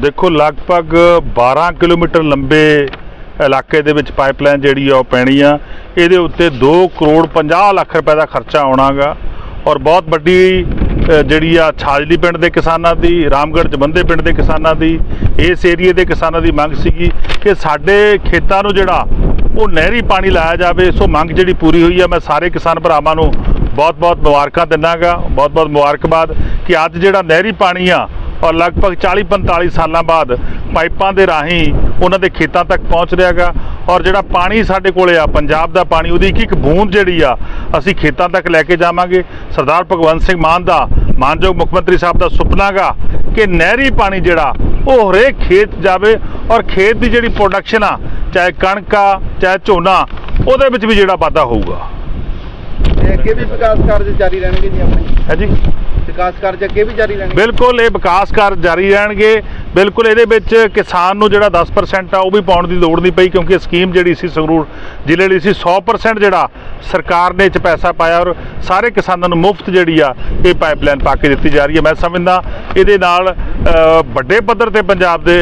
ਦੇਖੋ, ਲਗਭਗ 12 ਕਿਲੋਮੀਟਰ ਲੰਬੇ ਇਲਾਕੇ ਦੇ ਵਿੱਚ ਪਾਈਪਲਾਈਨ ਜਿਹੜੀ ਆ ਉਹ ਪੈਣੀ ਆ। ਇਹਦੇ ਉੱਤੇ 2 ਕਰੋੜ 50 ਲੱਖ ਰੁਪਏ ਦਾ ਖਰਚਾ ਆਉਣਾਗਾ ਔਰ ਬਹੁਤ ਵੱਡੀ ਜਿਹੜੀ ਆ ਛਾਜਲੀ ਪਿੰਡ ਦੇ ਕਿਸਾਨਾਂ ਦੀ, ਰਾਮਗੜ੍ਹ ਜਬੰਦੇ ਪਿੰਡ ਦੇ ਕਿਸਾਨਾਂ ਦੀ, ਇਸ ਏਰੀਏ ਦੇ ਕਿਸਾਨਾਂ ਦੀ ਮੰਗ ਸੀਗੀ ਕਿ ਸਾਡੇ ਖੇਤਾਂ ਨੂੰ ਜਿਹੜਾ ਉਹ ਨਹਿਰੀ ਪਾਣੀ ਲਾਇਆ ਜਾਵੇ। ਸੋ ਮੰਗ ਜਿਹੜੀ ਪੂਰੀ ਹੋਈ ਆ, ਮੈਂ ਸਾਰੇ ਕਿਸਾਨ ਭਰਾਵਾਂ ਨੂੰ ਬਹੁਤ-ਬਹੁਤ ਮੁਬਾਰਕਾਂ ਦਿੰਦਾਗਾ ਬਹੁਤ-ਬਹੁਤ ਮੁਬਾਰਕਬਾਦ ਕਿ ਅੱਜ ਜਿਹੜਾ ਨਹਿਰੀ ਪਾਣੀ ਆ ਔਰ ਲਗਭਗ 40-45 ਸਾਲਾਂ ਬਾਅਦ ਪਾਈਪਾਂ ਦੇ ਰਾਹੀਂ ਉਹਨਾਂ ਦੇ ਖੇਤਾਂ ਤੱਕ ਪਹੁੰਚ ਰਿਹਾਗਾ ਔਰ ਜਿਹੜਾ ਪਾਣੀ ਸਾਡੇ ਕੋਲੇ ਆ ਪੰਜਾਬ ਦਾ ਪਾਣੀ ਉਹਦੀ ਇੱਕ ਇੱਕ ਬੂੰਦ ਜਿਹੜੀ ਆ ਅਸੀਂ ਖੇਤਾਂ ਤੱਕ ਲੈ ਕੇ ਜਾਵਾਂਗੇ। ਸਰਦਾਰ ਭਗਵੰਤ ਸਿੰਘ ਮਾਨ ਦਾ ਮਾਨਯੋਗ ਮੁੱਖ ਮੰਤਰੀ ਸਾਹਿਬ ਦਾ ਸੁਪਨਾਗਾ ਕਿ ਨਹਿਰੀ ਪਾਣੀ ਜਿਹੜਾ ਉਹ ਹਰੇਕ ਖੇਤ ਜਾਵੇ ਔਰ ਖੇਤ ਦੀ ਜਿਹੜੀ ਪ੍ਰੋਡਕਸ਼ਨ ਆ ਚਾਹੇ ਕਣਕ ਆ ਚਾਹੇ ਝੋਨਾ ਉਹਦੇ ਵਿੱਚ ਵੀ ਜਿਹੜਾ ਵਾਧਾ ਹੋਊਗਾ। ਅੱਗੇ ਵੀ ਵਿਕਾਸ ਕਾਰਜ ਜਾਰੀ ਰਹਿਣਗੇ ਜੀ ਆਪਣੇ? ਹੈ ਜੀ? ਵਿਕਾਸ ਕਾਰਜ ਅੱਗੇ ਵੀ ਜਾਰੀ ਰਹਿਣਗੇ? ਬਿਲਕੁਲ ਇਹ ਵਿਕਾਸ ਕਾਰਜ ਜਾਰੀ ਰਹਿਣਗੇ। ਬਿਲਕੁਲ ਇਹਦੇ ਵਿੱਚ ਕਿਸਾਨ ਨੂੰ ਜਿਹੜਾ 10% ਆ ਉਹ ਵੀ ਪਾਉਣ ਦੀ ਲੋੜ ਨਹੀਂ ਪਈ ਕਿਉਂਕਿ ਸਕੀਮ ਜਿਹੜੀ ਸੀ ਸੰਗਰੂਰ ਜ਼ਿਲ੍ਹੇ ਲਈ ਸੀ। 100% ਜਿਹੜਾ ਸਰਕਾਰ ਨੇ ਇਹ 'ਚ ਪੈਸਾ ਪਾਇਆ ਔਰ ਸਾਰੇ ਕਿਸਾਨਾਂ ਨੂੰ ਮੁਫਤ ਜਿਹੜੀ ਆ ਇਹ ਪਾਈਪਲਾਈਨ ਪਾ ਕੇ ਦਿੱਤੀ ਜਾ ਰਹੀ ਹੈ। ਮੈਂ ਸਮਝਦਾ ਇਹਦੇ ਨਾਲ ਵੱਡੇ ਪੱਧਰ ਤੇ ਪੰਜਾਬ ਦੇ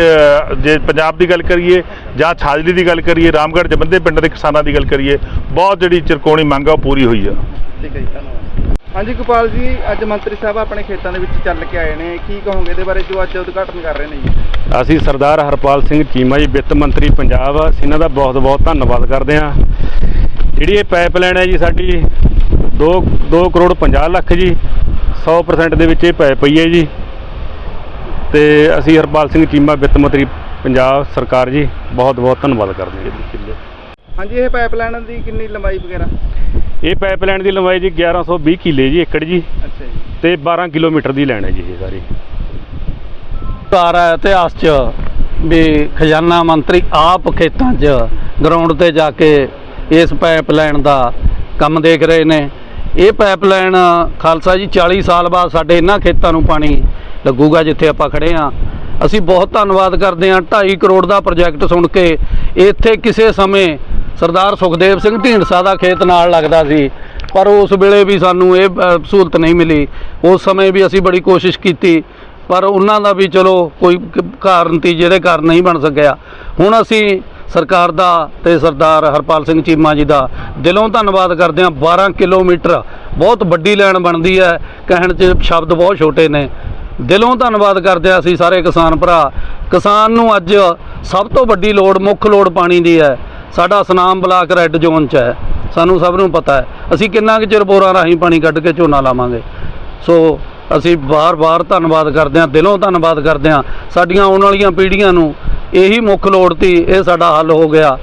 ਜੇ ਪੰਜਾਬ ਦੀ ਗੱਲ ਕਰੀਏ ਜਾਂ ਛਾਜਲੀ ਦੀ ਗੱਲ ਕਰੀਏ ਰਾਮਗੜ੍ਹ ਜਬੰਦੇ ਪਿੰਡ ਦੇ ਕਿਸਾਨਾਂ ਦੀ ਗੱਲ ਕਰੀਏ ਬਹੁਤ ਜਿਹੜੀ ਚਿਰਕੋਣੀ ਮੰਗ ਆ ਉਹ ਪੂਰੀ ਹੋਈ ਆ। ਠੀਕ ਹੈ ਜੀ ਧੰਨਵਾਦ। ਹਾਂਜੀ ਗੋਪਾਲ ਜੀ ਅੱਜ ਮੰਤਰੀ ਸਾਹਿਬ ਆਪਣੇ ਖੇਤਾਂ ਦੇ ਵਿੱਚ ਚੱਲ ਕੇ ਆਏ ਨੇ। ਕੀ ਕਹੋਗੇ ਇਹਦੇ ਬਾਰੇ ਜੋ ਅੱਜ ਉਦਘਾਟਨ ਕਰ ਰਹੇ ਨੇ ਜੀ? ਅਸੀਂ ਸਰਦਾਰ ਹਰਪਾਲ ਸਿੰਘ ਚੀਮਾ ਜੀ ਵਿੱਤ ਮੰਤਰੀ ਪੰਜਾਬ। ਇਹਨਾਂ ਦਾ ਬਹੁਤ ਬਹੁਤ ਧੰਨਵਾਦ ਕਰਦੇ ਹਾਂ। ਜਿਹੜੀ ਇਹ ਪਾਈਪਲਾਈਨ ਹੈ ਜੀ ਸਾਡੀ 2 2 ਕਰੋੜ 50 ਲੱਖ ਜੀ 100% ਦੇ ਵਿੱਚ ਇਹ ਪੈ ਪਈ ਹੈ ਜੀ। ਤੇ ਅਸੀਂ ਹਰਪਾਲ ਸਿੰਘ ਚੀਮਾ ਵਿੱਤ ਮੰਤਰੀ ਪੰਜਾਬ ਸਰਕਾਰ ਜੀ ਬਹੁਤ ਬਹੁਤ ਧੰਨਵਾਦ ਕਰਦੇ ਹਾਂ। ਜੀ ਹਾਂਜੀ ਇਹ ਪਾਈਪਲਾਈਨ ਦੀ ਕਿੰਨੀ ਲੰਬਾਈ ਵਗੈਰਾ? ਇਹ ਪਾਈਪਲਾਈਨ ਦੀ ਲੰਬਾਈ ਜੀ 1120 ਕਿੱਲੇ ਜੀ ਏਕੜ ਜੀ। ਅੱਛਾ ਜੀ। ਤੇ 12 ਕਿਲੋਮੀਟਰ ਦੀ ਲਾਈਨ ਹੈ ਜੀ ਇਹ ਸਾਰੀ। ਕਾਰ ਹੈ ਇਤਿਹਾਸ 'ਚ ਵੀ ਖਜ਼ਾਨਾ ਮੰਤਰੀ ਆਪ ਖੇਤਾਂ 'ਚ ਗਰਾਊਂਡ ਤੇ ਜਾ ਕੇ ਇਸ ਪਾਈਪਲਾਈਨ ਦਾ ਕੰਮ ਦੇਖ ਰਹੇ ਨੇ। ਇਹ ਪਾਈਪਲਾਈਨ ਖਾਲਸਾ ਜੀ 40 ਸਾਲ ਬਾਅਦ ਸਾਡੇ ਇਹਨਾਂ ਖੇਤਾਂ ਨੂੰ ਪਾਣੀ ਲੱਗੂਗਾ ਜਿੱਥੇ ਆਪਾਂ ਖੜੇ ਆ ਅਸੀਂ ਬਹੁਤ ਧੰਨਵਾਦ ਕਰਦੇ ਹਾਂ। 2.5 ਕਰੋੜ ਦਾ ਪ੍ਰੋਜੈਕਟ ਸੁਣ ਕੇ ਇੱਥੇ ਕਿਸੇ ਸਮੇਂ ਸਰਦਾਰ ਸੁਖਦੇਵ ਸਿੰਘ ਢੀਂਡਸਾ ਦਾ ਖੇਤ ਨਾਲ ਲੱਗਦਾ ਸੀ, ਪਰ ਉਸ ਵੇਲੇ ਵੀ ਸਾਨੂੰ ਇਹ ਸਹੂਲਤ ਨਹੀਂ ਮਿਲੀ। ਉਸ ਸਮੇਂ ਵੀ ਅਸੀਂ ਬੜੀ ਕੋਸ਼ਿਸ਼ ਕੀਤੀ, ਪਰ ਉਹਨਾਂ ਦਾ ਵੀ ਚਲੋ ਕੋਈ ਕਾਰਨ ਤੀ ਜਿਹਦੇ ਕਾਰਨ ਨਹੀਂ ਬਣ ਸਕਿਆ। ਹੁਣ ਅਸੀਂ ਸਰਕਾਰ ਦਾ ਤੇ ਸਰਦਾਰ ਹਰਪਾਲ ਸਿੰਘ ਚੀਮਾ ਜੀ ਦਾ ਦਿਲੋਂ ਧੰਨਵਾਦ ਕਰਦੇ ਹਾਂ। 12 ਕਿਲੋਮੀਟਰ ਬਹੁਤ ਵੱਡੀ ਲਾਈਨ ਬਣਦੀ ਹੈ। ਕਹਿਣ 'ਚ ਸ਼ਬਦ ਬਹੁਤ ਛੋਟੇ ਨੇ। ਦਿਲੋਂ ਧੰਨਵਾਦ ਕਰਦੇ ਹਾਂ ਅਸੀਂ ਸਾਰੇ ਕਿਸਾਨ ਭਰਾ। ਕਿਸਾਨ ਨੂੰ ਅੱਜ ਸਭ ਤੋਂ ਵੱਡੀ ਲੋੜ ਮੁੱਖ ਲੋੜ ਪਾਣੀ ਦੀ ਹੈ। ਸਾਡਾ ਸਨਾਮ ਬਲਾਕ ਰੈੱਡ ਜ਼ੋਨ 'ਚ ਹੈ। ਸਾਨੂੰ ਸਭ ਨੂੰ ਪਤਾ ਹੈ। ਅਸੀਂ ਕਿੰਨਾ ਕੁ ਚਿਰ ਬੋਰਾਂ ਰਾਹੀਂ ਪਾਣੀ ਕੱਢ ਕੇ ਝੋਨਾ ਲਾਵਾਂਗੇ। ਸੋ ਅਸੀਂ ਵਾਰ-ਵਾਰ ਧੰਨਵਾਦ ਕਰਦੇ ਹਾਂ ਦਿਲੋਂ ਧੰਨਵਾਦ ਕਰਦੇ ਹਾਂ। ਸਾਡੀਆਂ ਆਉਣ ਵਾਲੀਆਂ ਪੀੜ੍ਹੀਆਂ ਨੂੰ ਇਹੀ ਮੁੱਖ ਲੋੜ ਤੀ ਇਹ ਸਾਡਾ ਹੱਲ ਹੋ ਗਿਆ।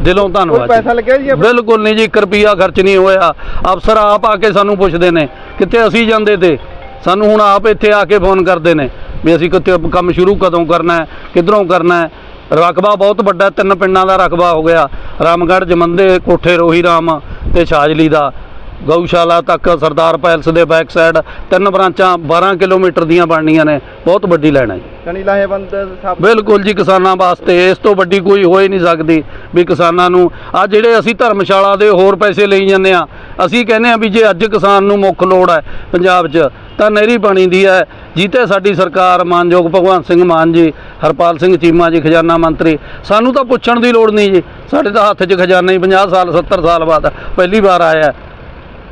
ਦਿਲੋਂ ਧੰਨਵਾਦ ਪੈਸਾ। ਲੱਗਿਆ ਜੀ? ਬਿਲਕੁਲ ਨਹੀਂ ਜੀ 1 ਰੁਪਿਆ ਖਰਚ ਨਹੀਂ ਹੋਇਆ। ਅਫਸਰ ਆਪ ਆ ਕੇ ਸਾਨੂੰ ਪੁੱਛਦੇ ਨੇ ਕਿੱਥੇ ਅਸੀਂ ਜਾਂਦੇ ਤੇ? ਸਾਨੂੰ ਹੁਣ ਆਪ ਇੱਥੇ ਆ ਕੇ ਫੋਨ ਕਰਦੇ ਨੇ ਵੀ ਅਸੀਂ ਕਿੱਥੇ ਕੰਮ ਸ਼ੁਰੂ ਕਦੋਂ ਕਰਨਾ ਹੈ ਕਿੱਧਰੋਂ ਕਰਨਾ ਹੈ? ਰਕਬਾ ਬਹੁਤ ਵੱਡਾ ਤਿੰਨ ਪਿੰਡਾਂ ਦਾ ਰਕਬਾ ਹੋ ਗਿਆ। ਰਾਮਗੜ੍ਹ ਜਮੰਦੇ ਕੋਠੇ ਰੋਹੀ ਰਾਮ ਤੇ ਛਾਜਲੀ ਦਾ। ਗਊਸ਼ਾਲਾ ਤੱਕ ਸਰਦਾਰ ਪੈਲਸ ਦੇ ਬੈਕ ਸਾਈਡ ਤਿੰਨ ਬ੍ਰਾਂਚਾਂ 12 ਕਿਲੋਮੀਟਰ ਦੀਆਂ ਬਣਨੀਆਂ ਨੇ। ਬਹੁਤ ਵੱਡੀ ਲਾਈਨ ਹੈ ਜੀ। ਕਣੀ ਲਾਹੇਵੰਦ ਬਿਲਕੁਲ ਜੀ ਕਿਸਾਨਾਂ ਵਾਸਤੇ ਇਸ ਤੋਂ ਵੱਡੀ ਕੋਈ ਹੋ ਹੀ ਨਹੀਂ ਸਕਦੀ ਵੀ ਕਿਸਾਨਾਂ ਨੂੰ ਆ ਜਿਹੜੇ ਅਸੀਂ ਧਰਮਸ਼ਾਲਾ ਦੇ ਹੋਰ ਪੈਸੇ ਲਈ ਜਾਂਦੇ ਆ ਅਸੀਂ ਕਹਿੰਦੇ ਆ ਵੀ ਜੇ ਅੱਜ ਕਿਸਾਨ ਨੂੰ ਮੁੱਖ ਲੋੜ ਹੈ ਪੰਜਾਬ 'ਚ ਤਾਂ ਨਹਿਰੀ ਪਾਣੀ ਦੀ ਹੈ। ਜਿੱਤੇ ਸਾਡੀ ਸਰਕਾਰ ਮਾਨਯੋਗ ਭਗਵੰਤ ਸਿੰਘ ਮਾਨ ਜੀ ਹਰਪਾਲ ਸਿੰਘ ਚੀਮਾ ਜੀ ਖਜ਼ਾਨਾ ਮੰਤਰੀ ਸਾਨੂੰ ਤਾਂ ਪੁੱਛਣ ਦੀ ਲੋੜ ਨਹੀਂ ਜੀ। ਸਾਡੇ ਤਾਂ ਹੱਥ 'ਚ ਖਜ਼ਾਨਾ ਹੀ 50 ਸਾਲ 70 ਸਾਲ ਬਾਅਦ ਪਹਿਲੀ ਵਾਰ ਆਇਆ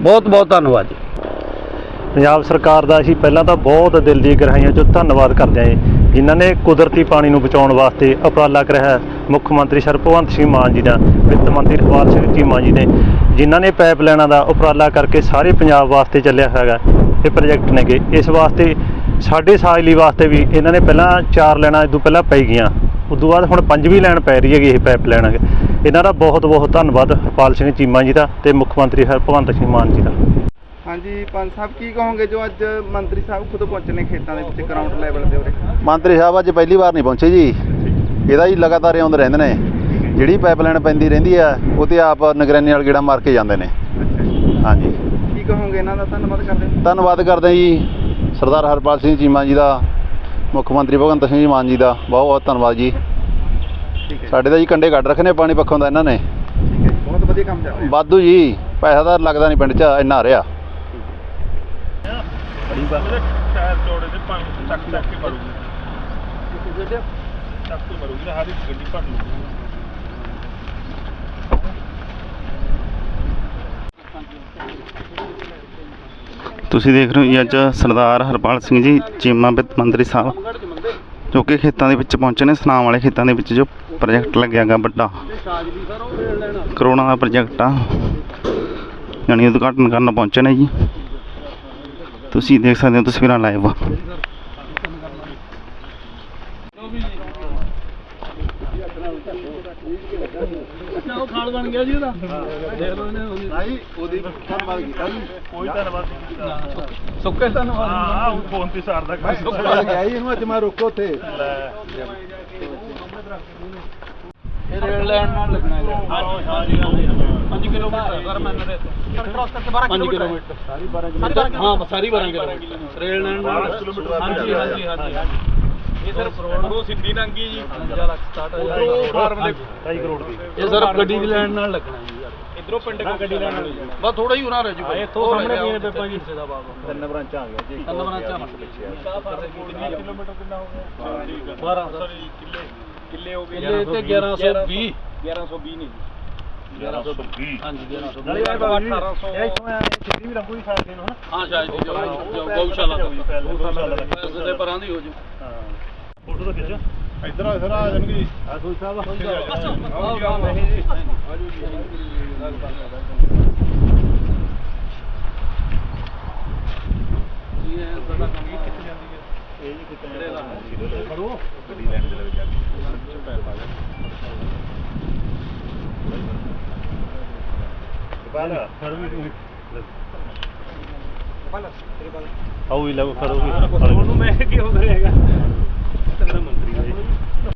ਬਹੁਤ ਬਹੁਤ ਧੰਨਵਾਦ ਜੀ। ਪੰਜਾਬ ਸਰਕਾਰ ਦਾ ਅਸੀਂ ਪਹਿਲਾਂ ਤਾਂ ਬਹੁਤ ਦਿਲ ਦੀ ਗਹਿਰਾਈਆਂ ਚੋਂ ਧੰਨਵਾਦ ਕਰਦੇ ਹਾਂ ਜੀ, ਜਿਨ੍ਹਾਂ ਨੇ ਕੁਦਰਤੀ ਪਾਣੀ ਨੂੰ ਬਚਾਉਣ ਵਾਸਤੇ ਉਪਰਾਲਾ ਕਰਿਆ ਮੁੱਖ ਮੰਤਰੀ ਸਰ ਭਗਵੰਤ ਸਿੰਘ ਮਾਨ ਜੀ ਦਾ ਵਿੱਤ ਮੰਤਰੀ ਹਰਪਾਲ ਸਿੰਘ ਚੀਮਾ ਜੀ ਨੇ ਜਿਨ੍ਹਾਂ ਨੇ ਪਾਈਪ ਲਾਈਨਾਂ ਦਾ ਉਪਰਾਲਾ ਕਰਕੇ ਸਾਰੇ ਪੰਜਾਬ ਵਾਸਤੇ ਚੱਲਿਆ ਹੈਗਾ। ਇਹ ਪ੍ਰੋਜੈਕਟ ਨੇਗੇ। ਇਸ ਵਾਸਤੇ ਸਾਡੇ ਸਾਜਲੀ ਵਾਸਤੇ ਵੀ ਇਹਨਾਂ ਨੇ ਪਹਿਲਾਂ ਚਾਰ ਲੈਣਾ ਤੋਂ ਪਹਿਲਾਂ ਪੈ ਗਈਆਂ। ਉਦੋਂ ਬਾਅਦ ਹੁਣ ਪੰਜਵੀਂ ਲਾਈਨ ਪੈ ਰਹੀ ਹੈਗੀ ਇਹ ਪਾਈਪ ਲਾਈਨ ਇਹਨਾਂ ਦਾ ਬਹੁਤ ਬਹੁਤ ਧੰਨਵਾਦ ਹਰਪਾਲ ਸਿੰਘ ਚੀਮਾ ਜੀ ਦਾ ਤੇ ਮੁੱਖ ਮੰਤਰੀ ਹਰ ਭਗਵੰਤ ਸਿੰਘ ਮਾਨ ਜੀ ਦਾ। ਹਾਂਜੀ ਪੰਜ ਸਾਹਿਬ ਕੀ ਕਹੋਗੇ ਜੋ ਅੱਜ ਮੰਤਰੀ ਸਾਹਿਬ ਖੁਦ ਪਹੁੰਚੇ ਨੇ ਖੇਤਾਂ ਦੇ ਵਿੱਚ ਗਰਾਊਂਡ ਲੈਵਲ ਦੇ ਉਰੇ? ਮੰਤਰੀ ਸਾਹਿਬ ਅੱਜ ਪਹਿਲੀ ਵਾਰ ਨਹੀਂ ਪਹੁੰਚੇ ਜੀ। ਇਹਦਾ ਜੀ ਲਗਾਤਾਰ ਆਉਂਦੇ ਰਹਿੰਦੇ ਨੇ। ਜਿਹੜੀ ਪਾਈਪਲਾਈਨ ਪੈਂਦੀ ਰਹਿੰਦੀ ਆ ਉਹ ਤੇ ਆਪ ਨਿਗਰਾਨੀ ਨਾਲ ਗੇੜਾ ਮਾਰ ਕੇ ਜਾਂਦੇ ਨੇ। ਹਾਂਜੀ। ਕਹੋਗੇ ਇਹਨਾਂ ਦਾ ਧੰਨਵਾਦ ਕਰਦੇ ਹਾਂ। ਧੰਨਵਾਦ ਕਰਦੇ ਹਾਂ ਜੀ। ਸਰਦਾਰ ਹਰਪਾਲ ਸਿੰਘ ਚੀਮਾ ਜੀ ਦਾ ਮੁੱਖ ਮੰਤਰੀ ਭਗਵੰਤ ਸਿੰਘ ਜੀ ਮਾਨ ਜੀ ਦਾ ਬਹੁਤ ਬਹੁਤ ਧੰਨਵਾਦ ਜੀ। ਠੀਕ ਹੈ। ਸਾਡੇ ਤਾਂ ਜੀ ਕੰਡੇ ਕੱਢ ਰੱਖੇ ਨੇ ਪਾਣੀ ਪੱਖੋਂ ਦਾ ਇਹਨਾਂ ਨੇ। ਠੀਕ ਹੈ ਜੀ, ਬਹੁਤ ਵਧੀਆ ਕੰਮ ਚੱਲ ਰਿਹਾ। ਵਾਧੂ ਜੀ ਪੈਸਾ ਤਾਂ ਲੱਗਦਾ ਨਹੀਂ ਪਿੰਡ 'ਚ ਇੰਨਾ ਆ ਰਿਹਾ ਟਾਇਰ ਚੌੜੇ ਤੇ ਪਾਣੀ ਚੱਕ ਚੱਕ ਕੇ ਭਰੂਗੀ ਚੱਕ ਤੋਂ ਮਰੂਗੀ ਨਾ ਹਰ ਇੱਕ ਗੱਡੀ ਭਰ ਲੂਗੀ ਤੁਸੀਂ ਦੇਖ ਰਹੇ ਹੋ ਜੀ ਅੱਜ ਸਰਦਾਰ ਹਰਪਾਲ ਸਿੰਘ ਜੀ, ਚੀਮਾ ਵਿੱਤ ਮੰਤਰੀ ਸਾਹਿਬ, ਜੋ ਕਿ ਖੇਤਾਂ ਦੇ ਵਿੱਚ ਪਹੁੰਚੇ ਨੇ, ਸਨਾਮ ਵਾਲੇ ਖੇਤਾਂ ਦੇ ਵਿੱਚ ਜੋ ਪ੍ਰੋਜੈਕਟ ਲੱਗਿਆ ਗਾ ਵੱਡਾ। ਕਰੋਨਾ ਦਾ ਪ੍ਰੋਜੈਕਟ ਆ। ਯਾਨੀ ਉਦਘਾਟਨ ਕਰਨ ਪਹੁੰਚੇ ਨੇ ਜੀ। ਤੁਸੀਂ ਦੇਖ ਸਕਦੇ ਹੋ ਤਸਵੀਰਾਂ ਲਾਈਵ ਉਹ ਖਾਲ ਬਣ ਗਿਆ ਜੀ ਉਹਦਾ? ਦੇਖ ਲਓ ਇਹਨੇ ਭਾਈ ਉਹਦੀ ਧੰਨਵਾਦ ਕੀਤਾ ਜੀ। ਕੋਈ ਧੰਨਵਾਦ ਨਹੀਂ ਸੁੱਕੇ ਧੰਨਵਾਦ ਹਾਂ ਉਹ ਫੋਨ ਤੇ ਸਾਰ ਦਾ ਕੰਮ ਧੰਨਵਾਦ ਗਿਆ ਇਹਨੂੰ ਅੱਜ ਮੈਂ ਰੋਕੋ ਉੱਥੇ। ਇਹ ਰੇਲ ਲਾਈਨ ਨਾਲ ਲੱਗਣਾ ਹੈ ਹਾਂਜੀ ਹਾਂਜੀ 5 ਕਿਲੋਮੀਟਰ ਸਰ ਮੈਂ ਨਰੇ ਕ੍ਰਾਸ ਕਰਕੇ 12 ਕਿਲੋਮੀਟਰ ਸਾਰੀ 12 ਕਿਲੋਮੀਟਰ। ਹਾਂ ਸਾਰੀ 12 ਕਿਲੋਮੀਟਰ। ਰੇਲ ਲਾਈਨ ਨਾਲ ਹਾਂਜੀ। ਹਾਂਜੀ ਹਾਂਜੀ। ਇਹ ਸਰ ਰੋਡ ਸਿੱਧੀ ਨੰਗੀ ਜੀ। 50 ਲੱਖ ਸਟਾਰਟ ਹੋ ਜਾਏਗਾ ਫਾਰਮ ਦੇ 2.5 ਕਰੋੜ ਦੀ। ਇਹ ਸਰ ਗੱਡੀ ਦੀ ਲਾਈਨ ਨਾਲ ਲੱਗਣਾ ਜੀ। ਇਧਰੋਂ ਪਿੰਡ ਕੋ ਗੱਡੀ ਲਾਈਨ ਨਾਲ ਬਸ ਥੋੜਾ ਹੀ ਹੋਣਾ ਰਹਿ ਜੂ ਇੱਥੋਂ ਸਾਹਮਣੇ ਕੀ ਪੇਪਾਂ ਜੀ ਦਾ ਬਾਬਾ ਤਿੰਨ ਬ੍ਰਾਂਚਾਂ ਆ ਗਿਆ ਜੀ ਤਿੰਨ ਬਰਾਂਚਾਂ ਕਿਲੋਮੀਟਰ ਕਿੰਨਾ ਹੋ ਗਿਆ? 12 ਸੌਰੀ ਕਿੱਲੇ ਕਿੱਲੇ ਹੋ ਗਏ ਕਿੱਲੇ ਤੇ 1120 1120 ਨਹੀਂ 1120 ਹਾਂਜੀ 1120 ਨਾਲੇ ਇਹ ਬਾਬਾ ਜੀ ਇਹ ਇੱਥੋਂ ਆ ਛੇਤੀ ਵੀ ਲੰਗੂ ਹੀ ਸਾਥ ਦੇਣ ਹਨਾ? ਹਾਂ ਸ਼ਾਇਦ ਜੀ, ਜੋ- ਜੋ ਗਊਸ਼ਾਲਾ ਤੋਂ ਗਊਸ਼ਾਲਾ ਦਾ। ਪੈਸੇ ਦੇ ਪਰਾਂ ਦੀ ਹੋ ਜੂ। ਹਾਂ। ਫੋਟੋ ਤਾਂ ਖਿੱਚ। ਇੱਧਰ ਆ ਸਰ ਆ ਜਾਣਗੇ। ਜੀ ਆ ਸੋਈ ਸਾਹਿਬ ਇਹ ਜੀ ਕਿਤੇ ਖੜੋ ਗੱਡੀ ਲੈਣ ਦੇ ਲੱਗ ਜਾ ਕੇ ਪੈਰ ਪਾ ਲੈ ਬਾਲਾ ਖੜੋ। ਵੀ ਤੂੰ ਆਉ ਹੀ ਲਓ ਖੜੋ ਵੀ ਉਹਨੂੰ ਮੈਂ ਕੀ ਹੋ ਕਰੇਗਾ ਚੰਗਾ ਮੰਤਰੀ ਦਾ ਜੀ